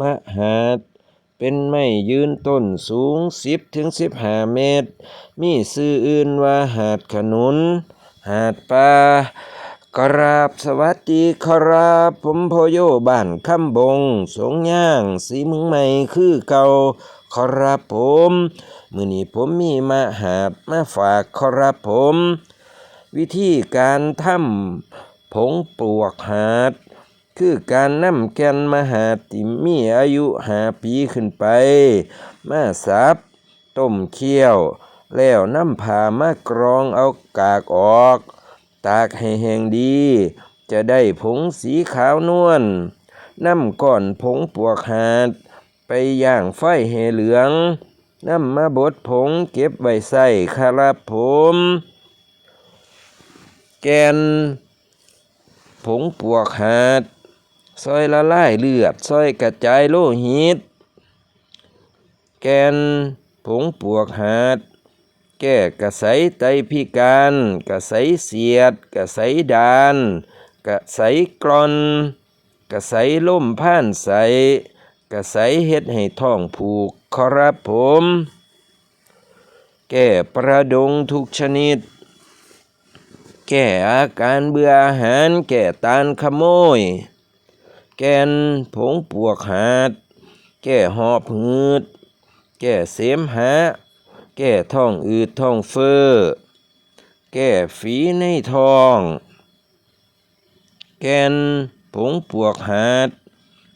มหาดเป็นไม้ยืนต้นสูงสิบถึงสิบห้าเมตร มีชื่ออื่นว่าหาดขนุน หาดป่ากราบสวัสดีครับผมพโยบ้านคำบง สงย่าง สีมึงใหม่คือเก่าครับผมมือนี้ผมมีมาหาดมาฝากครับผม วิธีการทำผงปลวกหาด คือการนำแกนมหาดที่มีอายุหาปีขึ้นไป มาสับต้มเคี่ยว แล้วนำผ่ามากรองเอากากออก ตากให้แห้งดี จะได้ผงสีขาวนวลนำก้อนผงปวกหาด ไปย่างไฟให้เหลืองนำมาบดผงเก็บไว้ใส่ครับผม แกนผงปวกหาด ซอยละลายเลือดซอยกระจายโลหิต แกนผงปวกหาด แก้กระไสไตพิการ กระไสเสียด กระไสดาน กระไสกรอนกระไสล่มผ่านใส กระไสเฮ็ดให้ท้องผูกครับผม แก้ประดงทุกชนิด แก้อาการเบื่ออาหาร แก้ตานขโมย แกนผงปวกหาด แก้หอบหืด แก้เสมหะ แก้ท้องอืดท้องเฟ้อ แก้ฝีในท้อง แกนผงปวกหาด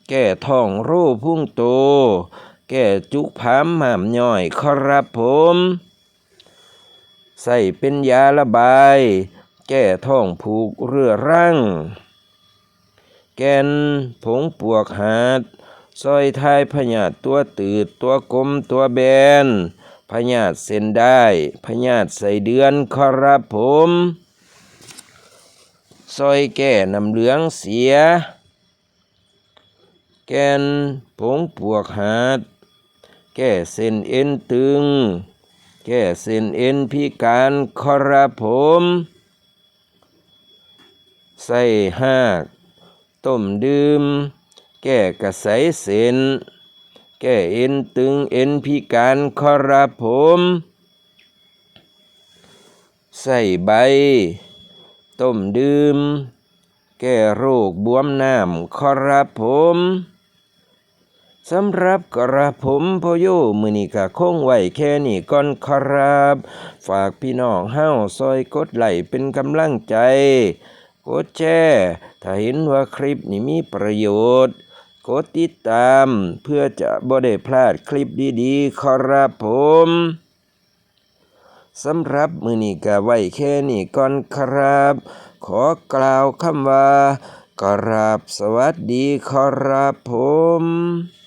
แก้ท้องรคพุ่งโต แก้จุกผามหามย่อยครับผมใส่เป็นยาระบาย แก้ท้องผูกเรือรัง แกนผงปวกหาดซอยทายพญาตตัวตืดตัวกลมตัวแบนพญาตเส้นได้พญาตใส่เดือนครับผมซอยแก่น้ำเหลืองเสีย แกนผงปวกหาด แก้เส้นเอ็นตึง แก้เส้นเอ็นพิการครับผม ใส่หาก ต้มดื่ม แก้กระไสเส้น แก้เอ็นตึงเอ็นพิการครับผมใส่ใบ ต้มดื่ม แก้โรคบวมน้ำครับผมสำหรับกระผมพอโยมือนี้กะคงไว้แค่นี้ก่อนครับ ฝากพี่น้องเฮ้าซอยกดไหลเป็นกำลังใจ กดแชร์ถ้าเห็นว่าคลิปนี้มีประโยชน์ กดติดตามเพื่อจะบ่ได้พลาดคลิปดีๆครับผมสำหรับมือนี้ก็ไว้แค่นี้ก่อนครับ ขอกล่าวคำว่ากราบสวัสดีครับผม